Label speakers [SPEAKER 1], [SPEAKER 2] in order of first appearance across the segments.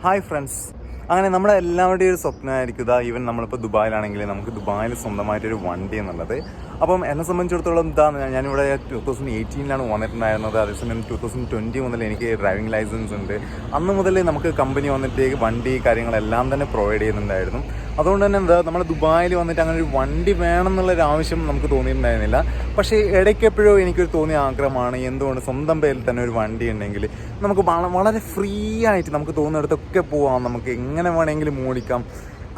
[SPEAKER 1] Hi friends അങ്ങനെ നമ്മുടെ എല്ലാവരുടെയും ഒരു സ്വപ്നമായിരിക്കും ഇതാ ഈവൻ നമ്മളിപ്പോൾ ദുബായിലാണെങ്കിൽ നമുക്ക് ദുബായിൽ സ്വന്തമായിട്ടൊരു വണ്ടി എന്നുള്ളത്. അപ്പം എന്നെ സംബന്ധിച്ചിടത്തോളം ഇതാണ് ഞാനിവിടെ ടു തൗസൻഡ് എയ്റ്റീനിലാണ് വന്നിട്ടുണ്ടായിരുന്നത്. അതേസമയം ടു തൗസൻഡ് ട്വന്റി മുതൽ എനിക്ക് ഡ്രൈവിംഗ് ലൈസൻസ് ഉണ്ട്. അന്ന് മുതൽ നമുക്ക് കമ്പനി വന്നിട്ട് വണ്ടി കാര്യങ്ങളെല്ലാം തന്നെ പ്രൊവൈഡ് ചെയ്യുന്നുണ്ടായിരുന്നു. അതുകൊണ്ട് തന്നെ എന്താ നമ്മൾ ദുബായിൽ വന്നിട്ട് അങ്ങനെ ഒരു വണ്ടി വേണം എന്നുള്ളൊരു ആവശ്യം നമുക്ക് തോന്നിയിട്ടുണ്ടായിരുന്നില്ല. പക്ഷേ ഇടയ്ക്ക് എപ്പോഴോ എനിക്കൊരു തോന്നിയ ആഗ്രഹമാണ് എന്തുകൊണ്ട് സ്വന്തം പേരിൽ തന്നെ ഒരു വണ്ടി ഉണ്ടെങ്കിൽ നമുക്ക് വളരെ ഫ്രീ ആയിട്ട് നമുക്ക് തോന്നുന്നിടത്തൊക്കെ പോവാം. നമുക്ക് എങ്ങനെ വേണമെങ്കിലും ഓടിക്കാം.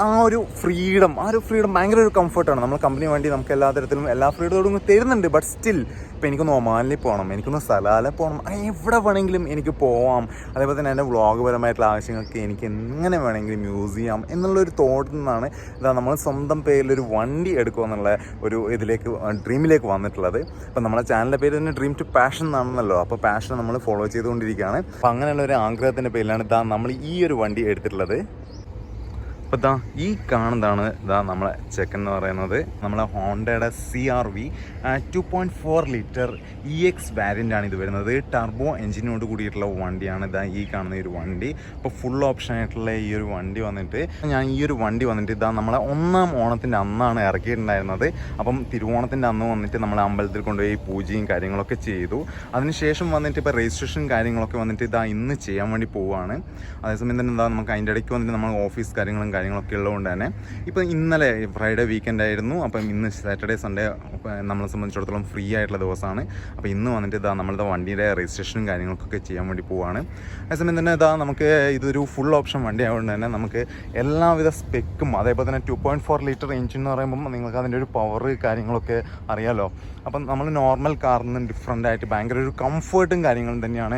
[SPEAKER 1] ആ ഒരു ഫ്രീഡം ആ ഒരു ഫ്രീഡം ഭയങ്കര ഒരു കംഫർട്ടാണ് നമ്മൾ കമ്പനി വേണ്ടി നമുക്ക് എല്ലാ തരത്തിലും എല്ലാ ഫ്രീഡത്തോടും തരുന്നുണ്ട്. ബട്ട് സ്റ്റിൽ ഇപ്പം എനിക്കൊന്ന് ഒമാനിൽ പോകണം എനിക്കൊന്ന് സലാല പോകണം എവിടെ വേണമെങ്കിലും എനിക്ക് പോവാം. അതേപോലെ തന്നെ എന്റെ വ്ളോഗ് പരമായിട്ടുള്ള ആവശ്യങ്ങൾക്ക് എനിക്ക് എങ്ങനെ വേണമെങ്കിലും യൂസ് ചെയ്യാം എന്നുള്ളൊരു തോട്ടിൽ നിന്നാണ് ഇതാ നമ്മൾ സ്വന്തം പേരിലൊരു വണ്ടി എടുക്കുക എന്നുള്ള ഒരു ഇതിലേക്ക് ഡ്രീമിലേക്ക് വന്നിട്ടുള്ളത്. അപ്പം നമ്മുടെ ചാനലിന്റെ പേര് തന്നെ ഡ്രീം ടു പാഷൻ എന്നാണല്ലോ അപ്പോൾ പാഷൻ നമ്മൾ ഫോളോ ചെയ്തുകൊണ്ടിരിക്കുകയാണ്. അപ്പം അങ്ങനെയുള്ള ഒരു ആഗ്രഹത്തിന്റെ പേരിലാണ് ഇതാ നമ്മൾ ഈ ഒരു വണ്ടി എടുത്തിട്ടുള്ളത്. അപ്പോൾ ഇതാ ഈ കാണുന്നതാണ് ഇതാ നമ്മളെ ചെക്കൻ എന്ന് പറയുന്നത്. നമ്മളെ ഹോണ്ടയുടെ C R V two point four litre E X ആണ് ഇത് വരുന്നത്. ടർബോ എഞ്ചിനോട് കൂടിയിട്ടുള്ള വണ്ടിയാണ് ഇതാ ഈ കാണുന്ന ഒരു വണ്ടി. അപ്പോൾ ഫുൾ ഓപ്ഷൻ ആയിട്ടുള്ള ഈ ഒരു വണ്ടി വന്നിട്ട് ഞാൻ ഈ ഒരു വണ്ടി വന്നിട്ട് ഇതാ നമ്മളെ ഒന്നാം ഓണത്തിന്റെ അന്നാണ് ഇറക്കിയിട്ടുണ്ടായിരുന്നത്. അപ്പം തിരുവോണത്തിന്റെ അന്ന് വന്നിട്ട് നമ്മളെ അമ്പലത്തിൽ കൊണ്ടുപോയി പൂജയും കാര്യങ്ങളൊക്കെ ചെയ്തു. അതിനുശേഷം വന്നിട്ട് ഇപ്പോൾ രജിസ്ട്രേഷൻ കാര്യങ്ങളൊക്കെ വന്നിട്ട് ഇതാ ഇന്ന് ചെയ്യാൻ വേണ്ടി പോവുകയാണ് അതേസമയം തന്നെ എന്താ നമുക്ക് അതിന്റെ ഇടയ്ക്ക് വന്നിട്ട് നമ്മൾ ഓഫീസ് കാര്യങ്ങളും കാര്യങ്ങളൊക്കെ ഉള്ളതുകൊണ്ട് തന്നെ. ഇപ്പം ഇന്നലെ ഫ്രൈഡേ വീക്കെൻഡ് ആയിരുന്നു. അപ്പം ഇന്ന് സാറ്റർഡേ സൺഡേ നമ്മളെ സംബന്ധിച്ചിടത്തോളം ഫ്രീ ആയിട്ടുള്ള ദിവസമാണ്. അപ്പോൾ ഇന്ന് വന്നിട്ട് ഇതാ നമ്മളുടെ വണ്ടിയുടെ രജിസ്ട്രേഷനും കാര്യങ്ങൾക്കൊക്കെ ചെയ്യാൻ വേണ്ടി പോവുകയാണ് അതേസമയം തന്നെ ഇതാ നമുക്ക് ഇതൊരു ഫുൾ ഓപ്ഷൻ വണ്ടി ആയതുകൊണ്ട് തന്നെ നമുക്ക് എല്ലാവിധ സ്പെക്കും അതേപോലെ തന്നെ two point four litre engine എന്ന് പറയുമ്പോൾ നിങ്ങൾക്ക് അതിന്റെ ഒരു പവർ കാര്യങ്ങളൊക്കെ അറിയാമല്ലോ അപ്പം നമ്മൾ നോർമൽ കാറിൽ നിന്ന് ഡിഫറെന്റ് ആയിട്ട് ഭയങ്കര ഒരു കംഫേർട്ടും കാര്യങ്ങളും തന്നെയാണ്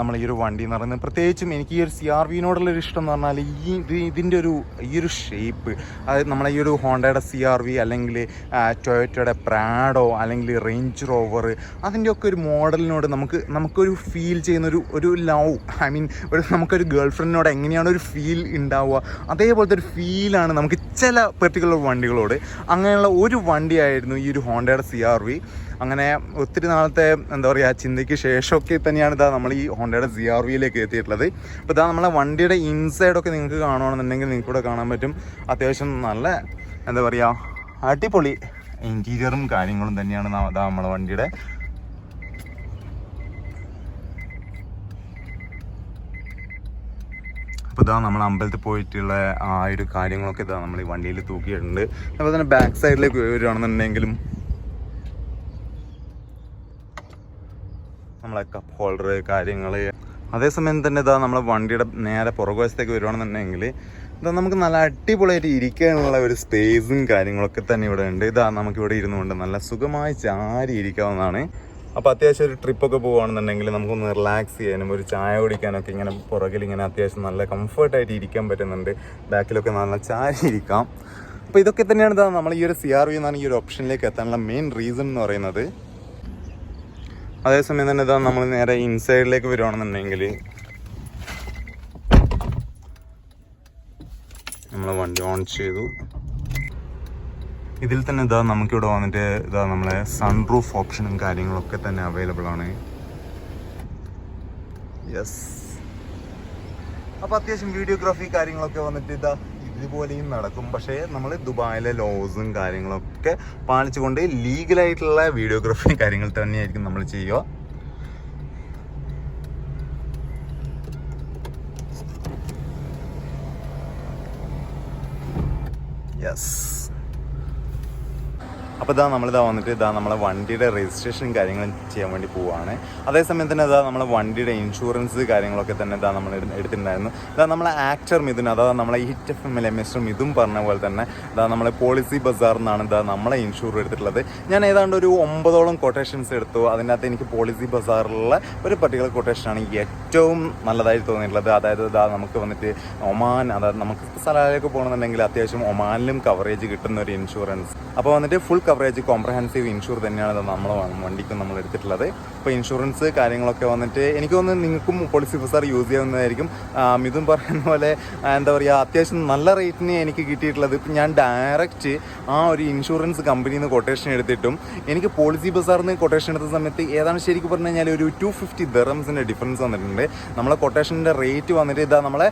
[SPEAKER 1] നമ്മൾ ഈ ഒരു വണ്ടി എന്ന് പറയുന്നത്. പ്രത്യേകിച്ചും എനിക്ക് ഈ ഒരു സി ആർ വിനോടുള്ളൊരു ഇഷ്ടം എന്ന് പറഞ്ഞാൽ ഈ ഇത് ഇതിന്റെ ഒരു ഈ ഒരു ഷേപ്പ് അതായത് നമ്മളെ ഈ ഒരു ഹോണ്ടയുടെ സി ആർ വി അല്ലെങ്കിൽ ടൊയറ്റയുടെ പ്രാഡോ അല്ലെങ്കിൽ റേഞ്ച് റോവർ അതിന്റെയൊക്കെ ഒരു മോഡലിനോട് നമുക്ക് നമുക്കൊരു ഫീൽ ചെയ്യുന്ന ഒരു ഒരു ലവ് ഐ മീൻ ഒരു നമുക്കൊരു ഗേൾ ഫ്രണ്ടിനോട് എങ്ങനെയാണ് ഒരു ഫീൽ ഉണ്ടാവുക? അതേപോലത്തെ ഒരു ഫീലാണ് നമുക്ക് ചില പെർട്ടിക്കുലർ വണ്ടികളോട്. അങ്ങനെയുള്ള ഒരു വണ്ടിയായിരുന്നു ഈ ഒരു ഹോണ്ടയുടെ സി ആർ വി അങ്ങനെ ഒത്തിരി നാളത്തെ എന്താ പറയുക ചിന്തയ്ക്ക് ശേഷമൊക്കെ തന്നെയാണ് ഇതാ നമ്മൾ ഈ ഹോണ്ടയുടെ സി ആർ വിയിലേക്ക് എത്തിയിട്ടുള്ളത്. അപ്പോൾ ഇതാ നമ്മളെ വണ്ടിയുടെ ഇൻസൈഡൊക്കെ നിങ്ങൾക്ക് കാണുകയാണെന്നുണ്ടെങ്കിൽ നിങ്ങൾക്ക് ഇവിടെ കാണാൻ പറ്റും. അത്യാവശ്യം നല്ല എന്താ പറയുക അടിപൊളി ഇന്റീരിയറും കാര്യങ്ങളും തന്നെയാണ് ഇതാ നമ്മളെ വണ്ടിയുടെ. അപ്പോൾ ഇതാ നമ്മൾ അമ്പലത്തിൽ പോയിട്ടുള്ള ആ ഒരു കാര്യങ്ങളൊക്കെ ഇതാ നമ്മൾ ഈ വണ്ടിയിൽ തൂക്കിയിട്ടുണ്ട്. അതുപോലെ തന്നെ ബാക്ക് സൈഡിലേക്ക് വരികയാണെന്നുണ്ടെങ്കിലും നമ്മളെ കപ്പ് ഹോൾഡർ കാര്യങ്ങൾ അതേസമയം തന്നെ ഇതാ നമ്മളെ വണ്ടിയുടെ നേരെ പുറകുവശത്തേക്ക് വരുവാണെന്നുണ്ടെങ്കിൽ ഇതാ നമുക്ക് നല്ല അടിപൊളിയായിട്ട് ഇരിക്കാനുള്ള ഒരു സ്പേസും കാര്യങ്ങളൊക്കെ തന്നെ ഇവിടെ ഉണ്ട്. ഇതാ നമുക്ക് ഇവിടെ ഇരുന്നുകൊണ്ട് നല്ല സുഖമായി ചാരി ഇരിക്കാവുന്നതാണ്. അപ്പോൾ അത്യാവശ്യം ഒരു ട്രിപ്പൊക്കെ പോവുകയാണെന്നുണ്ടെങ്കിൽ നമുക്കൊന്ന് റിലാക്സ് ചെയ്യാനും ഒരു ചായ കുടിക്കാനൊക്കെ ഇങ്ങനെ പുറകിൽ ഇങ്ങനെ അത്യാവശ്യം നല്ല കംഫർട്ടായിട്ട് ഇരിക്കാൻ പറ്റുന്നുണ്ട്. ബാക്കിലൊക്കെ നല്ല ചാരി ഇരിക്കാം. അപ്പോൾ ഇതൊക്കെ തന്നെയാണ് നമ്മൾ ഈ ഒരു സി ആർ വി എന്നാണ് ഈ ഒരു ഓപ്ഷനിലേക്ക് എത്താനുള്ള മെയിൻ റീസൺ എന്ന് പറയുന്നത്. അതേസമയം തന്നെ ഇതാ നമ്മൾ നേരെ ഇൻസൈഡിലേക്ക് വരുവാണെന്നുണ്ടെങ്കിൽ നമ്മൾ വണ്ടി ഓൺ ചെയ്തു. ഇതിൽ തന്നെ ഇതാ നമുക്കിവിടെ വന്നിട്ട് ഇതാ നമ്മളെ സൺറൂഫ് ഓപ്ഷനും കാര്യങ്ങളൊക്കെ തന്നെ അവൈലബിൾ ആണ്. യെസ് അപ്പോൾ അത്യാവശ്യം വീഡിയോഗ്രാഫി കാര്യങ്ങളൊക്കെ വന്നിട്ട് ഇതാ ഇതുപോലെയും നടക്കും. പക്ഷേ നമ്മൾ ദുബായിലെ ലോസും കാര്യങ്ങളൊക്കെ പാലിച്ചുകൊണ്ട് ലീഗലായിട്ടുള്ള വീഡിയോഗ്രാഫി കാര്യങ്ങൾ തന്നെയായിരിക്കും നമ്മൾ ചെയ്യുക. യെസ് അപ്പോൾ ഇതാ നമ്മളിതാ വന്നിട്ട് ഇതാ നമ്മളെ വണ്ടിയുടെ രജിസ്ട്രേഷനും കാര്യങ്ങളും ചെയ്യാൻ വേണ്ടി പോവുകയാണ് അതേസമയം തന്നെ ഇതാ നമ്മളെ വണ്ടിയുടെ ഇൻഷുറൻസ് കാര്യങ്ങളൊക്കെ തന്നെ ഇതാ നമ്മൾ എടു- എടുത്തിട്ടുണ്ടായിരുന്നു. ഇതാ നമ്മളെ ആക്ടർ മിഥുൻ അതാ നമ്മളെ hit F M L M mister Mithun പറഞ്ഞ പോലെ തന്നെ ഇതാ നമ്മളെ പോളിസി ബസാർ എന്നാണ് ഇതാ നമ്മളെ ഇൻഷൂർ എടുത്തിട്ടുള്ളത്. ഞാൻ ഏതാണ്ട് ഒരു ഒമ്പതോളം കൊട്ടേഷൻസ് എടുത്തു. അതിനകത്ത് എനിക്ക് പോളിസി ബസാറിലുള്ള ഒരു പർട്ടിക്കുലർ കൊട്ടേഷനാണ് ഏറ്റവും നല്ലതായി തോന്നിയിട്ടുള്ളത്. അതായത് ഇതാ നമുക്ക് വന്നിട്ട് ഒമാൻ അതായത് നമുക്ക് സ്ഥലങ്ങളിലേക്ക് പോകണമെന്നുണ്ടെങ്കിൽ അത്യാവശ്യം ഒമാനിലും കവറേജ് കിട്ടുന്ന ഒരു ഇൻഷുറൻസ് അപ്പോൾ വന്നിട്ട് full coverage coverage comprehensive insure തന്നെയാണ് ഇത് നമ്മളെ വണ്ടിക്കും നമ്മൾ എടുത്തിട്ടുള്ളത്. ഇപ്പോൾ ഇൻഷുറൻസ് കാര്യങ്ങളൊക്കെ വന്നിട്ട് എനിക്ക് തോന്നുന്നു നിങ്ങൾക്കും പോളിസി ബസാർ യൂസ് ചെയ്യുന്നതായിരിക്കും മിഥുൻ പറയുന്ന പോലെ എന്താ പറയുക അത്യാവശ്യം നല്ല റേറ്റിന് എനിക്ക് കിട്ടിയിട്ടുള്ളത്. ഇപ്പം ഞാൻ ഡയറക്റ്റ് ആ ഒരു ഇൻഷുറൻസ് കമ്പനിയിൽ നിന്ന് കൊട്ടേഷൻ എടുത്തിട്ടും എനിക്ക് പോളിസി ബസാറിൽ നിന്ന് കൊട്ടേഷൻ എടുത്ത സമയത്ത് ഏതാണ് ശരിക്കും പറഞ്ഞു കഴിഞ്ഞാൽ ഒരു ടു ഫിഫ്റ്റി ദറംസിന്റെ ഡിഫറൻസ് വന്നിട്ടുണ്ട്. നമ്മളെ കൊട്ടേഷന്റെ റേറ്റ് വന്നിട്ട് ഇതാ നമ്മളെ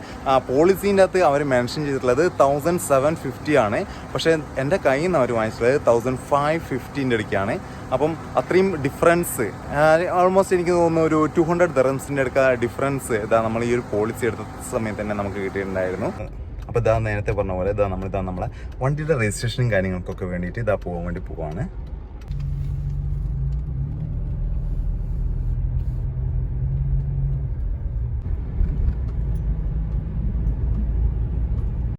[SPEAKER 1] പോളിസീന്റെ അകത്ത് അവർ മെൻഷൻ ചെയ്തിട്ടുള്ളത് തൗസൻഡ് സെവൻ ഫിഫ്റ്റി ആണ്. പക്ഷേ എന്റെ കയ്യിൽ നിന്ന് അവർ വാങ്ങിച്ചിട്ടുള്ളത് തൗസൻഡ് ഫൈവ് ഫിഫ്റ്റീന്റെ അടുക്കാണ് അപ്പം അത്രയും ഡിഫറൻസ് ഓൾമോസ്റ്റ് എനിക്ക് തോന്നുന്നു ഒരു ടു ഹൺഡ്രഡ് ദറംസിന്റെ അടുക്ക ഡിഫറൻസ് ഇതാ നമ്മൾ ഈ ഒരു പോളിസി എടുത്ത സമയത്ത് തന്നെ നമുക്ക് കിട്ടിയിട്ടുണ്ടായിരുന്നു. അപ്പോൾ ഇതാ നേരത്തെ പറഞ്ഞ പോലെ ഇതാ നമ്മളിതാ നമ്മളെ വണ്ടിയുടെ രജിസ്ട്രേഷനും കാര്യങ്ങൾക്കൊക്കെ വേണ്ടിയിട്ട് ഇതാ പോകാൻ വേണ്ടി പോവാണ്.